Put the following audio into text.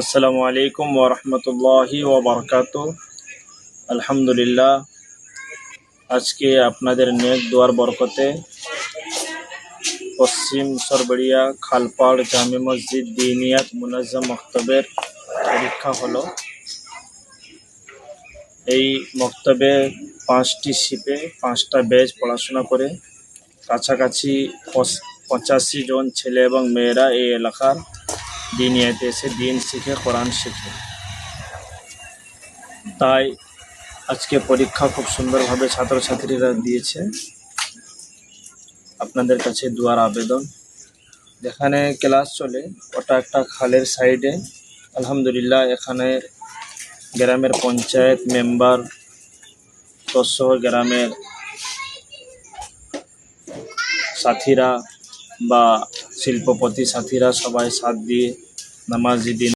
আসসালামু আলাইকুম ওরহমতুল্লাহি ওবরকাত আলহামদুলিল্লাহ আজকে আপনাদের নেক দোয়ার বরকতে পশ্চিম সরবড়িয়া খালপাড় জামে মসজিদ দিনিয়াত মুনাজ্জম মক্তবের পরীক্ষা হলো। এই মক্তবে পাঁচটি শিপে পাঁচটা ব্যাচ পড়াশোনা করে। কাছাকাছি পঁচ- পঁচাশি জন ছেলে এবং মেয়েরা এই এলাকার দিনিয়াতে এসে দিন শিখে, কোরআন শিখে। তাই আজকে পরীক্ষা খুব সুন্দরভাবে ছাত্রছাত্রীরা দিয়েছে। আপনাদের কাছে দুয়ার আবেদন। যেখানে ক্লাস চলে, ওটা একটা খালের সাইডে। আলহামদুলিল্লাহ, এখানে গ্রামের পঞ্চায়েত মেম্বার তৎসহ গ্রামের সাথীরা বা শিল্পপতি সাথীরা সবাই সাথ দিয়ে নামাজি দিন